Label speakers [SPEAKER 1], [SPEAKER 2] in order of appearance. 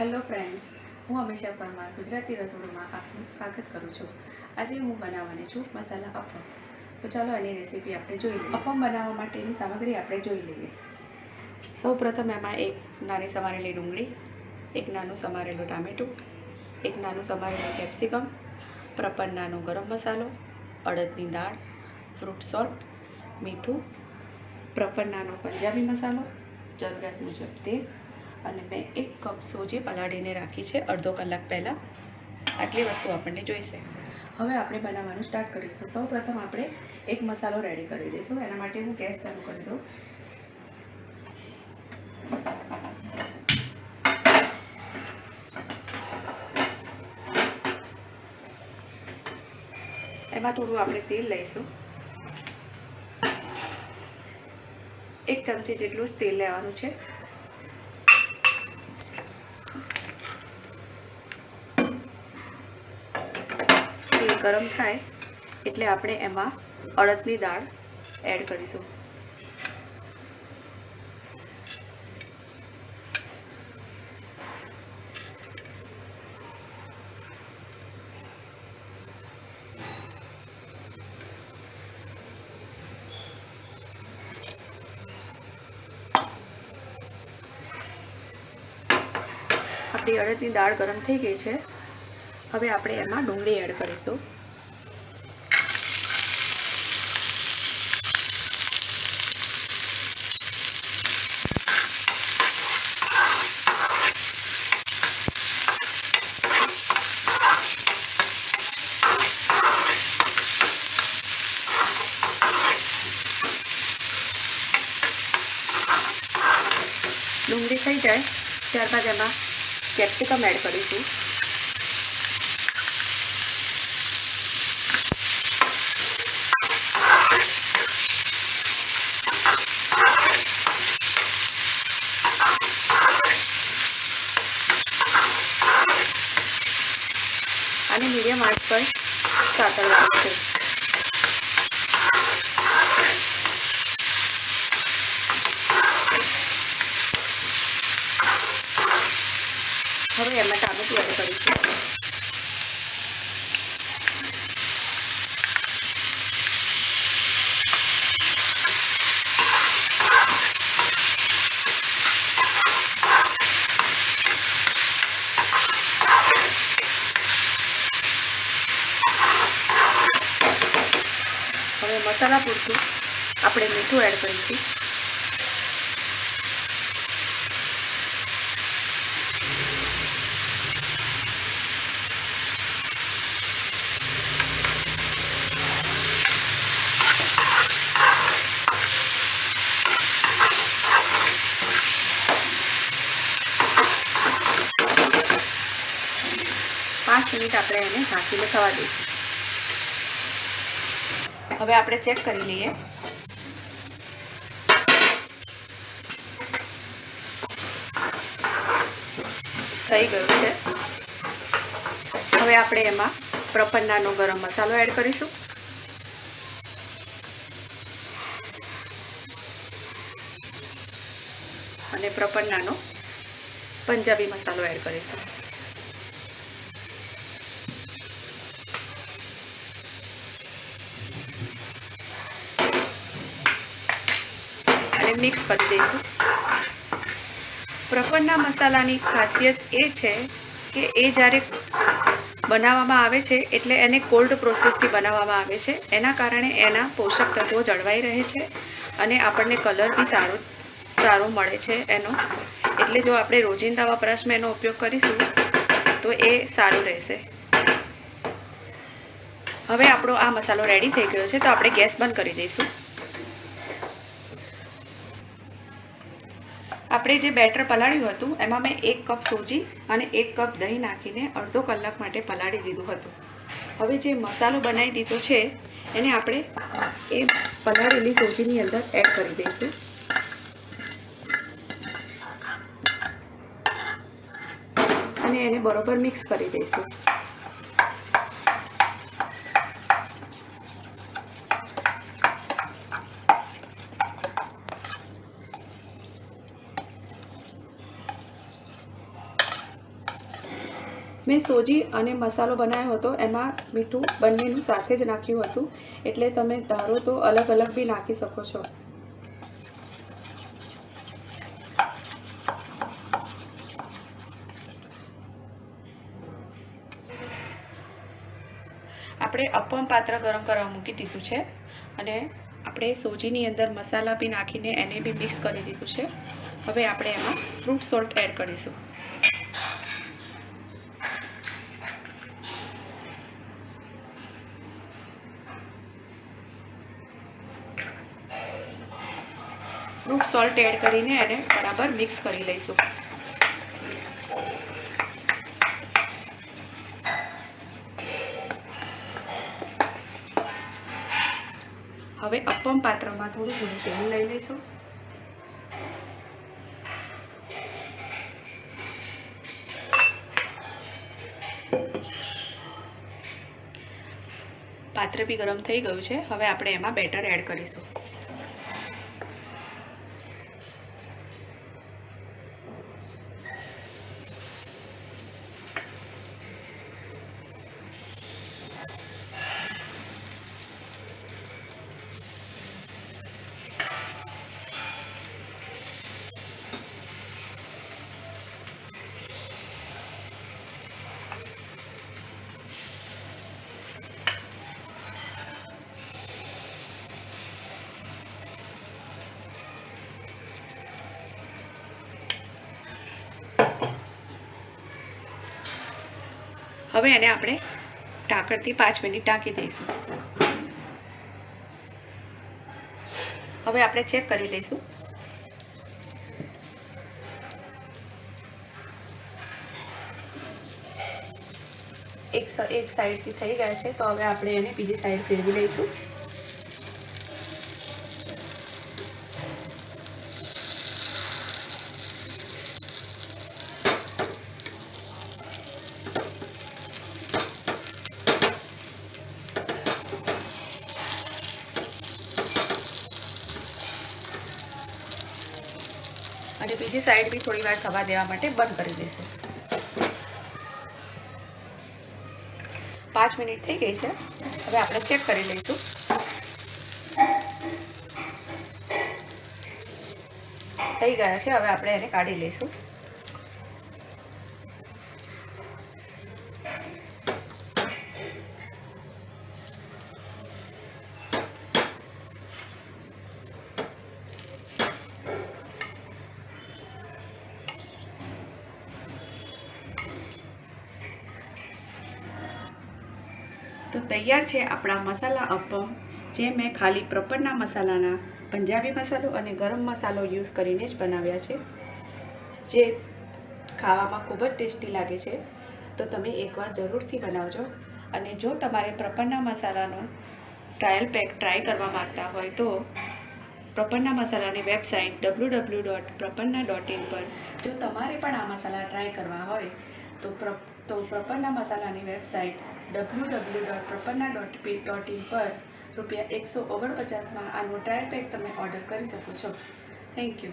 [SPEAKER 1] Hello friends હું અમીષા પરમાર, ગુજરાતી રસોડમાં આપનું સ્વાગત કરું છું. આજે હું બનાવવાની છું મસાલા અપમ. તો ચાલો એની રેસીપી આપણે જોઈ લઈએ. અપમ બનાવવા માટેની સામગ્રી આપણે જોઈ લઈએ. સૌપ્રથમ એમાં એક નાની સમારેલી ડુંગળી, એક નાનું સમારેલું ટામેટું, એક નાનું સમારેલું કેપ્સિકમ, પ્રપર નાનો ગરમ મસાલો, અડદની દાળ ફ્રૂટ સોલ્ટ મીઠું, પ્રપર નાનો પંજાબી મસાલો, જરૂરિયાત મુજબ તેલ અને મેં એક કપ સોજી પલાળીને રાખી છે, અડધો કલાક પહેલાં. આટલી વસ્તુ આપણને જોઈશે. હવે આપણે બનાવવાનું સ્ટાર્ટ કરીશું. સૌ પ્રથમ આપણે એક મસાલો રેડી કરી દઈશું. એના માટે હું ગેસ ચાલુ કરી દઉં. એમાં થોડું આપણે તેલ લઈશું. એક ચમચી જેટલું જ તેલ લેવાનું છે તેલ ગરમ થાય એટલે આપણે એમાં અડદની દાળ એડ કરીશું. આપણી અડદની દાળ ગરમ થઈ ગઈ છે. હવે આપણે એમાં ડુંગળી એડ કરીશું. ડુંગળી થઈ જાય ત્યારબાદ એમાં કેપ્સિકમ એડ કરીશું. અને મીડિયમ આંચ પર સાતળવાનું છે હવે એમાં ટામેટું એડ કરીશું હવે મસાલા પૂરતું આપણે મીઠું એડ કરીશું પાંચ મિનિટ આપણે એને ઢાંકીને થવા દઈશું. હવે આપણે ચેક કરી લઈએ. થઈ ગયું છે. હવે આપણે એમાં પ્રપન્નાનો ગરમ મસાલો એડ કરીશું. અને પ્રપન્નાનો પંજાબી મસાલો એડ કરીશું. મિક્સ કરી દઈશું. પ્રકરણના મસાલાની ખાસિયત એ છે કે એ જ્યારે બનાવવામાં આવે છે, એટલે એને કોલ્ડ પ્રોસેસથી બનાવવામાં આવે છે. એના કારણે એના પોષક તત્વો જળવાઈ રહે છે અને આપણને કલર બી સારો સારો મળે છે એનો. એટલે જો આપણે રોજિંદા વપરાશમાં એનો ઉપયોગ કરીશું, તો એ સારું રહેશે. હવે આપણો આ મસાલો રેડી થઈ ગયો છે, તો આપણે ગેસ બંધ કરી દઈશું. આપણે જે બેટર પલાળ્યું હતું, એમાં મેં એક કપ સોજી અને એક કપ દહીં નાખીને અડધો કલાક માટે પલાળી દીધું હતું. હવે જે મસાલો બનાવી દીધો છે, એને આપણે એ પલાળેલી સોજીની અંદર એડ કરી દઈશું. અને એને બરોબર મિક્સ કરી દઈશું. મેં સોજી અને મસાલો બનાવ્યો હતો. એમાં મીઠું બંનેનું સાથે જ નાખ્યું હતું. એટલે તમે ધારો તો અલગ અલગ બી નાખી શકો છો. આપણે અપમ પાત્ર ગરમ કરવા મૂકી દીધું છે અને આપણે સોજીની અંદર મસાલા બી નાખીને એને બી મિક્સ કરી દીધું છે. હવે આપણે એમાં ફ્રૂટ સોલ્ટ એડ કરીશું. ફ્રૂટ સોલ્ટ એડ કરીને એને બરાબર મિક્સ કરી લઈશું. હવે અપમ પાત્રમાં થોડું થોડું તેલ લઈ લઈશું. પાત્ર બી ગરમ થઈ ગયું છે. હવે આપણે એમાં બેટર એડ કરીશું. હવે એને આપણે ઢાંકણથી પાંચ મિનિટ ઢાંકી દઈશું. હવે આપણે ચેક કરી લઈશું. એક એક સાઈડથી થઈ ગયા છે, તો હવે આપણે એને બીજી સાઈડ ફેરવી લઈશું. અને બીજી સાઈડ બી થોડી વાર થવા દેવા માટે બંધ કરી દઈશું. પાંચ મિનિટ થઈ ગઈ છે. હવે આપણે ચેક કરી લઈશું. થઈ ગયા છે. હવે આપણે એને કાઢી લઈશું. તો તૈયાર છે આપણા મસાલા અપમ જે મેં ખાલી પ્રોપરના મસાલાના પંજાબી મસાલો અને ગરમ મસાલો યુઝ કરીને જ બનાવ્યા છે, જે ખાવામાં ખૂબ જ ટેસ્ટી લાગે છે. તો તમે એકવાર જરૂરથી બનાવજો. અને જો તમારે પ્રપરના મસાલાનો ટ્રાયલ પેક ટ્રાય કરવા માગતા હોય તો પ્રપરના મસાલાની website W W dot Prapanna dot in પર જો તમારે પણ આ મસાલા ટ્રાય કરવા હોય તો તો Prapanna મસાલાની website W W dot Prapanna dot P dot in પર રૂપિયા એકસો ઓગણપચાસમાં આનો ટ્રાયલ પેક તમે ઓર્ડર કરી શકો છો. Thank you.